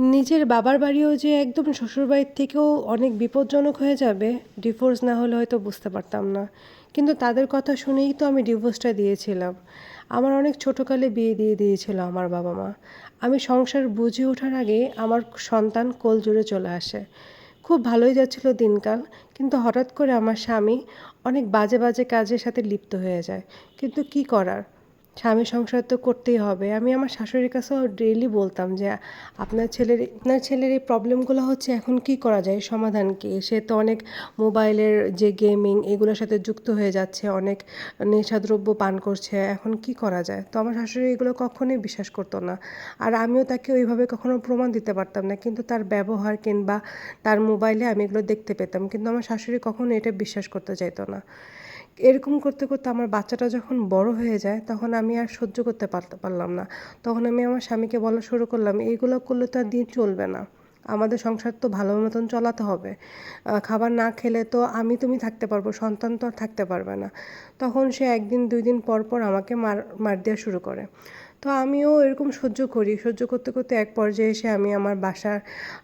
নিজের বাবার বাড়িও যে একদম শ্বশুরবাড়ির থেকেও অনেক বিপজ্জনক হয়ে যাবে ডিভোর্স না হলে হয়তো বুঝতে পারতাম না। কিন্তু তাদের কথা শুনেই তো আমি ডিভোর্সটা দিয়েছিলাম। আমার অনেক ছোটোকালে বিয়ে দিয়ে দিয়েছিল আমার বাবা মা। আমি সংসার বুঝে ওঠার আগে আমার সন্তান কোল জুড়ে চলে আসে। খুব ভালোই যাচ্ছিল দিনকাল, কিন্তু হঠাৎ করে আমার স্বামী অনেক বাজে বাজে কাজের সাথে লিপ্ত হয়ে যায়। কিন্তু কি করার? স্বামী সংসার তো করতেই হবে। আমি আমার শাশুড়ির কাছেও ডেইলি বলতাম যে, আপনার ছেলের আপনার ছেলের এই প্রবলেমগুলো হচ্ছে, এখন কি করা যায়? সমাধান কি? সে তো অনেক মোবাইলের যে গেমিং এগুলোর সাথে যুক্ত হয়ে যাচ্ছে, অনেক নেশাদ্রব্য পান করছে, এখন কি করা যায়? তো আমার শাশুড়ি এগুলো কখনোই বিশ্বাস করতো না। আর আমিও তাকে ওইভাবে কখনো প্রমাণ দিতে পারতাম না, কিন্তু তার ব্যবহার কিংবা তার মোবাইলে আমি এগুলো দেখতে পেতাম, কিন্তু আমার শাশুড়ি কখনো এটা বিশ্বাস করতে চাইতো না। এরকম করতে করতে আমার বাচ্চাটা যখন বড় হয়ে যায়, তখন আমি আর সহ্য করতে পারলাম না। তখন আমি আমার স্বামীকে বলা শুরু করলাম, এইগুলো করলে তো আর দিন চলবে না। আমাদের সংসার তো ভালো মতন চালাতে হবে। খাবার না খেলে তো আমি তুমি থাকতে পারব, সন্তান তো আর থাকতে পারবে না। তখন সে একদিন, দুই দিন পর পর আমাকে মার মার দেওয়া শুরু করে। তো আমিও এরকম সহ্য করি। সহ্য করতে করতে এক পর্যায়ে এসে আমি আমার বাসার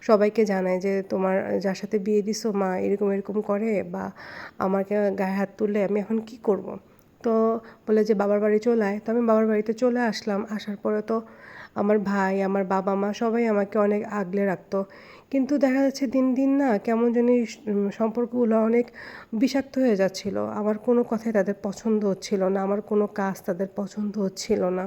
সবাইকে জানাই যে, তোমার যার সাথে বিয়ে দিছো, মা এরকম এরকম করে বা আমাকে গায়ে হাত তুললে আমি এখন কি করব। তো বলে যে, বাবার বাড়ি চলে আয়। তো আমি বাবার বাড়িতে চলে আসলাম। আসার পরে তো আমার ভাই, আমার বাবা মা সবাই আমাকে অনেক আগলে রাখতো। কিন্তু দেখা যাচ্ছে দিন দিন না কেমন জানি সম্পর্কগুলো অনেক বিষাক্ত হয়ে যাচ্ছিল। আমার কোনো কথাই তাদের পছন্দ হচ্ছিল না। আমার কোনো কাজ তাদের পছন্দ হচ্ছিল না।